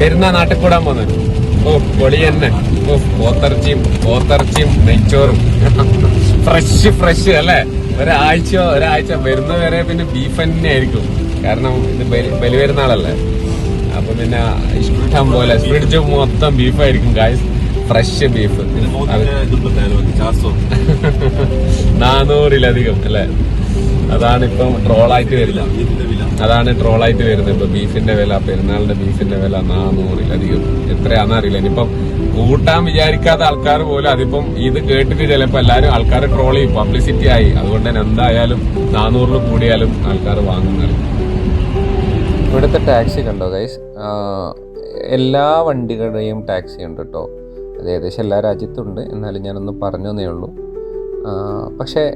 പെരുന്നാ നാട്ടിൽ കൂടാൻ പോകുന്നത് ഓ പൊളി തന്നെ. ഓ പോത്തർച്ചിയും പോത്തർച്ചിയും നെയ്ച്ചോറും. ഫ്രഷ് ഫ്രഷ് അല്ലേ? ഒരാഴ്ച ഒരാഴ്ച വരുന്ന വരെ പിന്നെ ബീഫ് തന്നെ ആയിരിക്കും. കാരണം ഇത് ബലി ബലി പെരുന്നാളല്ലേ? അപ്പൊ പിന്നെ ഇഷ്ടം പോലെ ഫ്രിഡ്ജ് മൊത്തം ബീഫായിരിക്കും ഗായ്സ് ഫ്രഷ് ബീഫ് നാനൂറിലധികം അല്ലെ? അതാണ് ഇപ്പം ട്രോളായിട്ട് വരുന്നത് അതാണ് ട്രോളായിട്ട് വരുന്നത്. ഇപ്പൊ ബീഫിന്റെ വില പെരുന്നാളിന്റെ ബീഫിന്റെ വില നാനൂറിലധികം. എത്രയാണെന്ന് അറിയില്ല. ഇനിയിപ്പം കൂട്ടാൻ വിചാരിക്കാത്ത ആൾക്കാർ പോലും അതിപ്പം ഇത് കേട്ടിട്ട് ചിലപ്പോ എല്ലാരും ആൾക്കാർ ട്രോൾ ചെയ്യും. പബ്ലിസിറ്റി ആയി. അതുകൊണ്ട് തന്നെ എന്തായാലും നാനൂറിൽ കൂടിയാലും ആൾക്കാർ വാങ്ങുന്നറിയും ഇവിടുത്തെ ടാക്സി കണ്ടോ ഗൈസ് എല്ലാ വണ്ടികളുടെയും ടാക്സി ഉണ്ട് കേട്ടോ. അത് ഏകദേശം എല്ലാ രാജ്യത്തുണ്ട് എന്നാലും ഞാനൊന്ന് പറഞ്ഞു ഉള്ളൂ. പക്ഷേ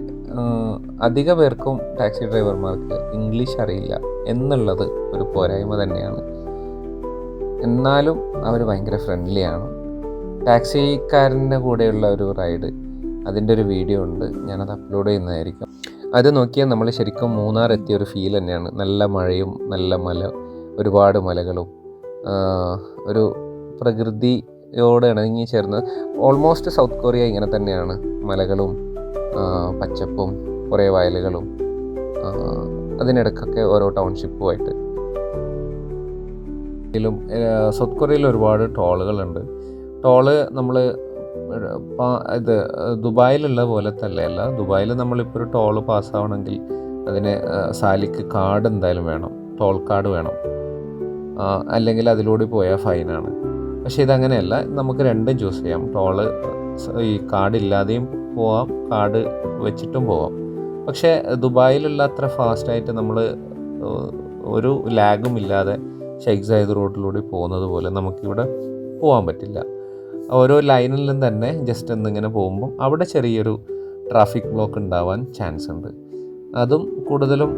അധിക പേർക്കും ടാക്സി ഡ്രൈവർമാർക്ക് ഇംഗ്ലീഷ് അറിയില്ല എന്നുള്ളത് ഒരു പോരായ്മ തന്നെയാണ്. എന്നാലും അവർ ഭയങ്കര ഫ്രണ്ട്ലിയാണ് ടാക്സിക്കാരന്റെ കൂടെയുള്ള ഒരു റൈഡ് അതിന്റെ ഒരു വീഡിയോ ഉണ്ട്. ഞാനത് അപ്ലോഡ് ചെയ്യുന്നതായിരിക്കും. അത് നോക്കിയാൽ നമ്മൾ ശരിക്കും മൂന്നാർ എത്തിയ ഒരു ഫീൽ തന്നെയാണ്. നല്ല മഴയും നല്ല മല ഒരുപാട് മലകളും. ഒരു പ്രകൃതിയോട് ഇണങ്ങി ചേർന്ന് ഓൾമോസ്റ്റ് സൗത്ത് കൊറിയ ഇങ്ങനെ തന്നെയാണ് മലകളും പച്ചപ്പും കുറേ വയലുകളും അതിനിടക്കൊക്കെ ഓരോ ടൗൺഷിപ്പുമായിട്ട്. ഇതിലും സൗത്ത് കൊറിയയിൽ ഒരുപാട് ടോളുകളുണ്ട്. ടോൾ നമ്മൾ ഇത് ദുബായിലുള്ള പോലെ അല്ല ദുബായിൽ നമ്മളിപ്പോൾ ഒരു ടോൾ പാസ്സാവണമെങ്കിൽ അതിന് സാലിക്ക് കാർഡ് എന്തായാലും വേണം. ടോൾ കാർഡ് വേണം. അല്ലെങ്കിൽ അതിലൂടെ പോയാൽ ഫൈനാണ്. പക്ഷേ ഇതങ്ങനെയല്ല. നമുക്ക് രണ്ടും ചൂസ് ചെയ്യാം. ടോൾ ഈ കാർഡ് ഇല്ലാതെയും പോവാം കാർഡ് വെച്ചിട്ടും പോവാം. പക്ഷേ ദുബായിലുള്ള അത്ര ഫാസ്റ്റായിട്ട് നമ്മൾ ഒരു ലാഗും ഇല്ലാതെ ഷെയ്ഖ് സൈദ് റോഡിലൂടെ പോകുന്നത് പോലെ നമുക്കിവിടെ പോകാൻ പറ്റില്ല. ഓരോ ലൈനിലും തന്നെ ജസ്റ്റ് എന്നിങ്ങനെ പോകുമ്പം അവിടെ ചെറിയൊരു ട്രാഫിക് ബ്ലോക്ക് ഉണ്ടാവാൻ ചാൻസ് ഉണ്ട് അതും കൂടുതലും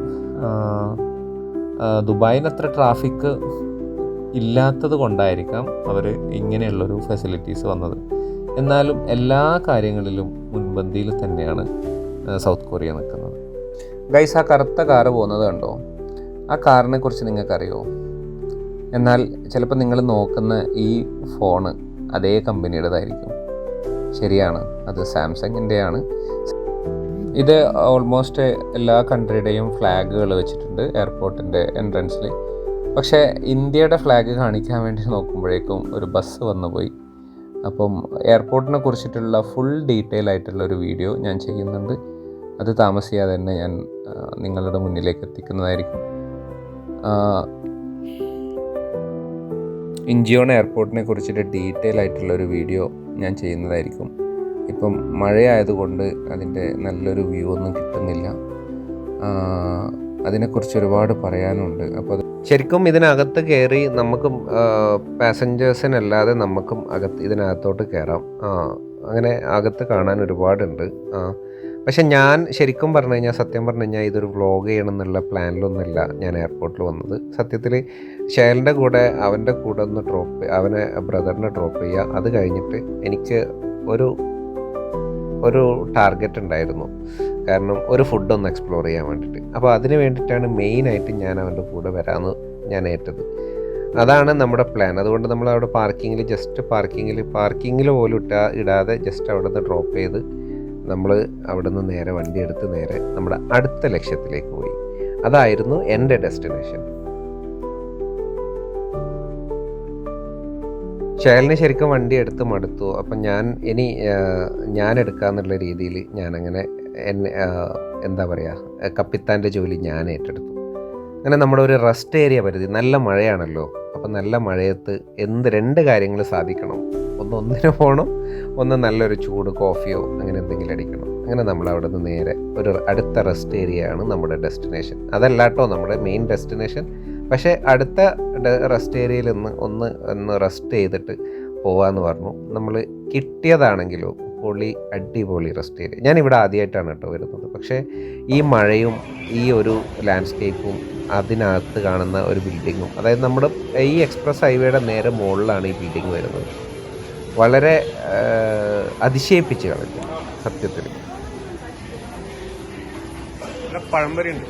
ദുബായിനത്ര ട്രാഫിക് ഇല്ലാത്തത് കൊണ്ടായിരിക്കാം അവർ ഇങ്ങനെയുള്ളൊരു ഫെസിലിറ്റീസ് വന്നത്. എന്നാലും എല്ലാ കാര്യങ്ങളിലും മുൻപന്തിയിൽ തന്നെയാണ് സൗത്ത് കൊറിയ നിൽക്കുന്നത്. ഗൈസ് ആ കറുത്ത കാറ് പോകുന്നത് കണ്ടോ? ആ കാറിനെ കുറിച്ച് നിങ്ങൾക്കറിയോ? എന്നാൽ ചിലപ്പോൾ നിങ്ങൾ നോക്കുന്ന ഈ ഫോണ് അതേ കമ്പനിയുടേതായിരിക്കും. ശരിയാണ് അത് സാംസങ്ങിന്റെയാണ്. ഇത് ഓൾമോസ്റ്റ് എല്ലാ കൺട്രിയുടെയും ഫ്ലാഗുകൾ വെച്ചിട്ടുണ്ട് എയർപോർട്ടിന്റെ എൻട്രൻസിൽ. പക്ഷേ ഇന്ത്യയുടെ ഫ്ലാഗ് കാണിക്കാൻ വേണ്ടി നോക്കുമ്പോഴേക്കും ഒരു ബസ് വന്നു പോയി അപ്പം എയർപോർട്ടിനെ കുറിച്ചിട്ടുള്ള ഫുൾ ഡീറ്റെയിൽ ആയിട്ടുള്ള ഒരു വീഡിയോ ഞാൻ ചെയ്യുന്നുണ്ട്. അത് താമസിയാതെ തന്നെ ഞാൻ നിങ്ങളുടെ മുന്നിലേക്ക് എത്തിക്കുന്നതായിരിക്കും. ഇഞ്ചിയോൺ എയർപോർട്ടിനെ കുറിച്ചിട്ട് ഡീറ്റെയിൽ ആയിട്ടുള്ള ഒരു വീഡിയോ ഞാൻ ചെയ്യുന്നതായിരിക്കും. ഇപ്പം മഴയായതുകൊണ്ട് അതിന്റെ നല്ലൊരു വ്യൂ ഒന്നും കിട്ടുന്നില്ല. അതിനെക്കുറിച്ച് ഒരുപാട് പറയാനുണ്ട്. അപ്പോൾ അത് ശരിക്കും ഇതിനകത്ത് കയറി നമുക്കും പാസഞ്ചേഴ്സിനല്ലാതെ നമുക്കും അകത്ത് ഇതിനകത്തോട്ട് കയറാം ആ, അങ്ങനെ അകത്ത് കാണാൻ ഒരുപാടുണ്ട്. പക്ഷെ ഞാൻ ശരിക്കും പറഞ്ഞു കഴിഞ്ഞാൽ സത്യം പറഞ്ഞു കഴിഞ്ഞാൽ ഇതൊരു വ്ളോഗ് ചെയ്യണം എന്നുള്ള പ്ലാനിലൊന്നുമില്ല ഞാൻ എയർപോർട്ടിൽ വന്നത്. സത്യത്തിൽ ഷേലിന്റെ കൂടെ അവന്റെ കൂടെ ഒന്ന് ഡ്രോപ്പ് അവനെ ബ്രദറിനെ ഡ്രോപ്പ് ചെയ്യുക അത് കഴിഞ്ഞിട്ട് എനിക്ക് ഒരു ഒരു ടാർഗറ്റ് ഉണ്ടായിരുന്നു. കാരണം ഒരു ഫുഡ് ഒന്ന് എക്സ്പ്ലോർ ചെയ്യാൻ വേണ്ടിയിട്ട്. അപ്പോൾ അതിന് വേണ്ടിയിട്ടാണ് മെയിനായിട്ട് ഞാൻ അവന്റെ കൂടെ വരാമെന്ന് ഞാൻ ഏറ്റത്. അതാണ് നമ്മുടെ പ്ലാൻ അതുകൊണ്ട് നമ്മൾ അവിടെ പാർക്കിങ്ങിൽ ജസ്റ്റ് പാർക്കിങ്ങിൽ പാർക്കിങ്ങിൽ പോലും ഇട്ടാ ഇടാതെ ജസ്റ്റ് അവിടെ നിന്ന് ഡ്രോപ്പ് ചെയ്ത് നമ്മൾ അവിടെ നിന്ന് നേരെ വണ്ടി എടുത്ത് നേരെ നമ്മുടെ അടുത്ത ലക്ഷ്യത്തിലേക്ക് പോയി. അതായിരുന്നു എന്റെ ഡെസ്റ്റിനേഷൻ ഷേലിന് ശരിക്കും വണ്ടി എടുത്ത് മടുത്തു. അപ്പം ഞാൻ ഇനി ഞാൻ എടുക്കാന്നുള്ള രീതിയിൽ ഞാനങ്ങനെ എന്നെ എന്താ പറയുക കപ്പിത്താന്റെ ജോലി ഞാൻ ഏറ്റെടുത്തു. അങ്ങനെ നമ്മുടെ ഒരു റെസ്റ്റ് ഏരിയ പരിധി നല്ല മഴയാണല്ലോ അപ്പം നല്ല മഴയത്ത് എന്ത് രണ്ട് കാര്യങ്ങൾ സാധിക്കണം. ഒന്ന് ഒന്നിന് പോകണം ഒന്ന് നല്ലൊരു ചൂട് കോഫിയോ അങ്ങനെ എന്തെങ്കിലും അടിക്കണം. അങ്ങനെ നമ്മൾ അവിടെ നിന്ന് നേരെ ഒരു അടുത്ത റെസ്റ്റ് ഏരിയ ആണ് നമ്മുടെ ഡെസ്റ്റിനേഷൻ. അതല്ല കേട്ടോ നമ്മുടെ മെയിൻ ഡെസ്റ്റിനേഷൻ പക്ഷേ അടുത്ത റെസ്റ്റ് ഏരിയയിൽ നിന്ന് ഒന്ന് ഒന്ന് റെസ്റ്റ് ചെയ്തിട്ട് പോവാന്ന് പറഞ്ഞു. നമ്മൾ കിട്ടിയതാണെങ്കിലും പൊളി അടിപൊളി റെസ്റ്റ് ഏരിയ ഞാൻ ഇവിടെ ആദ്യമായിട്ടാണ് കേട്ടോ വരുന്നത്. പക്ഷേ ഈ മഴയും ഈ ഒരു ലാൻഡ്സ്കേപ്പും അതിനകത്ത് കാണുന്ന ഒരു ബിൽഡിങ്ങും അതായത് നമ്മുടെ ഈ എക്സ്പ്രസ് ഹൈവേയുടെ നേരെ മുകളിലാണ് ഈ ബിൽഡിംഗ് വരുന്നത്. വളരെ അതിശയിപ്പിച്ച് കളഞ്ഞു സത്യത്തിൽ പഴംപരി ഉണ്ട്.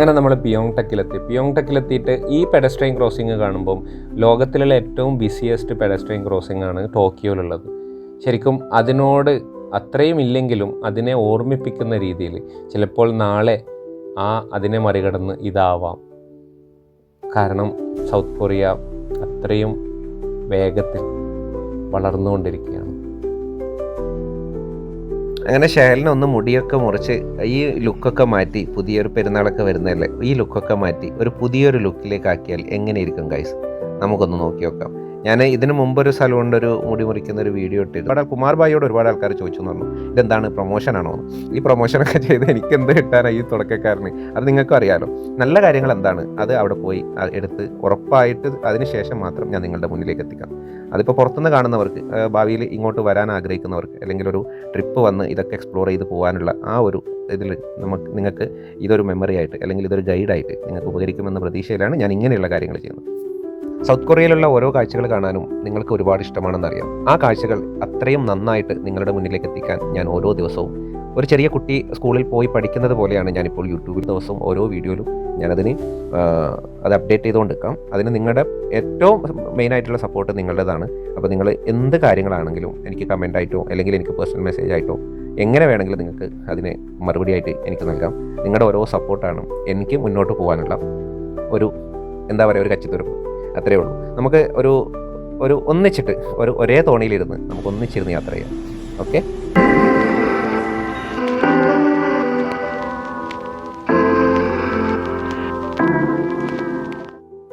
അങ്ങനെ നമ്മൾ പിയോങ് ടെക്കിലെത്തി പിയോങ് ടെക്കിലെത്തിയിട്ട് ഈ പെഡസ്ട്രെയിൻ ക്രോസിംഗ് കാണുമ്പം ലോകത്തിലുള്ള ഏറ്റവും ബിസിയസ്റ്റ് പെഡസ്ട്രെയിൻ ക്രോസിംഗ് ആണ് ടോക്കിയോയിലുള്ളത്. ശരിക്കും അതിനോട് അത്രയും ഇല്ലെങ്കിലും അതിനെ ഓർമ്മിപ്പിക്കുന്ന രീതിയിൽ ചിലപ്പോൾ നാളെ ആ അതിനെ മറികടന്ന് ഇതാവാം. കാരണം സൗത്ത് കൊറിയ അത്രയും വേഗത്തിൽ വളർന്നുകൊണ്ടിരിക്കുകയാണ്. അങ്ങനെ ഒന്ന് മുടിയൊക്കെ മുറിച്ച് ഈ ലുക്കൊക്കെ മാറ്റി പുതിയൊരു പെരുന്നാളൊക്കെ വരുന്നതല്ലേ ഈ ലുക്കൊക്കെ മാറ്റി ഒരു പുതിയൊരു ലുക്കിലേക്ക് ആക്കിയാൽ എങ്ങനെയിരിക്കും ഗൈസ് നമുക്കൊന്ന് നോക്കി നോക്കാം. ഞാൻ ഇതിന് മുമ്പ് ഒരു സലൂണിന്റെ ഒരു മുടി മുറിക്കുന്ന ഒരു വീഡിയോ ഇട്ടിരുന്നു. ഒരുപാട് കുമാർ ബായിയോട് ഒരുപാട് ആൾക്കാർ ചോദിച്ചു എന്ന് പറഞ്ഞു ഇതെന്താണ് എന്ന്. ഈ പ്രൊമോഷനൊക്കെ ചെയ്ത് എനിക്ക് എന്ത് കിട്ടാനാണ് ഈ തുടക്കക്കാരന്? അത് നിങ്ങൾക്കും അറിയാലോ. നല്ല കാര്യങ്ങൾ എന്താണ്? അത് അവിടെ പോയി എടുത്ത് ഉറപ്പായിട്ട് അതിനുശേഷം മാത്രം ഞാൻ നിങ്ങളുടെ മുന്നിലേക്ക് എത്തിക്കാം. അതിപ്പോൾ പുറത്തുനിന്ന് കാണുന്നവർക്ക് ഭാവിയിൽ ഇങ്ങോട്ട് വരാൻ ആഗ്രഹിക്കുന്നവർക്ക് അല്ലെങ്കിൽ ഒരു ട്രിപ്പ് വന്ന് ഇതൊക്കെ എക്സ്പ്ലോർ ചെയ്ത് പോകാനുള്ള ആ ഒരു ഇതിൽ നമുക്ക് നിങ്ങൾക്ക് ഇതൊരു മെമ്മറി ആയിട്ട് അല്ലെങ്കിൽ ഇതൊരു ഗൈഡായിട്ട് നിങ്ങൾക്ക് ഉപകരിക്കുമെന്ന പ്രതീക്ഷയിലാണ് ഞാൻ ഇങ്ങനെയുള്ള കാര്യങ്ങൾ ചെയ്യുന്നത്. സൗത്ത് കൊറിയയിലുള്ള ഓരോ കാഴ്ചകൾ കാണാനും നിങ്ങൾക്ക് ഒരുപാട് ഇഷ്ടമാണെന്നറിയാം. ആ കാഴ്ചകൾ അത്രയും നന്നായിട്ട് നിങ്ങളുടെ മുന്നിലേക്ക് എത്തിക്കാൻ ഞാൻ ഓരോ ദിവസവും ഒരു ചെറിയ കുട്ടി സ്കൂളിൽ പോയി പഠിക്കുന്നത് പോലെയാണ് ഞാനിപ്പോൾ യൂട്യൂബിൽ ദിവസവും ഓരോ വീഡിയോയിലും ഞാനതിന് അത് അപ്ഡേറ്റ് ചെയ്തുകൊണ്ട് നിൽക്കാം. അതിന് നിങ്ങളുടെ ഏറ്റവും മെയിനായിട്ടുള്ള സപ്പോർട്ട് നിങ്ങളുടേതാണ്. അപ്പോൾ നിങ്ങൾ എന്ത് കാര്യങ്ങളാണെങ്കിലും എനിക്ക് കമന്റ് ആയിട്ടോ അല്ലെങ്കിൽ എനിക്ക് പേഴ്സണൽ മെസ്സേജ് ആയിട്ടോ എങ്ങനെ വേണമെങ്കിലും നിങ്ങൾക്ക് അതിന് മറുപടി ആയിട്ട് എനിക്ക് നൽകാം. നിങ്ങളുടെ ഓരോ സപ്പോർട്ടാണ് എനിക്ക് മുന്നോട്ട് പോകാനുള്ള ഒരു എന്താ പറയുക ഒരു കച്ചിത്തുരുപ്പ് അത്രയേ ഉള്ളൂ. നമുക്ക് ഒരു ഒരു ഒന്നിച്ചിട്ട് ഒരു ഒരേ തോണിയിലിരുന്ന് നമുക്ക് ഒന്നിച്ചിരുന്ന് യാത്ര ചെയ്യാം. ഓക്കെ?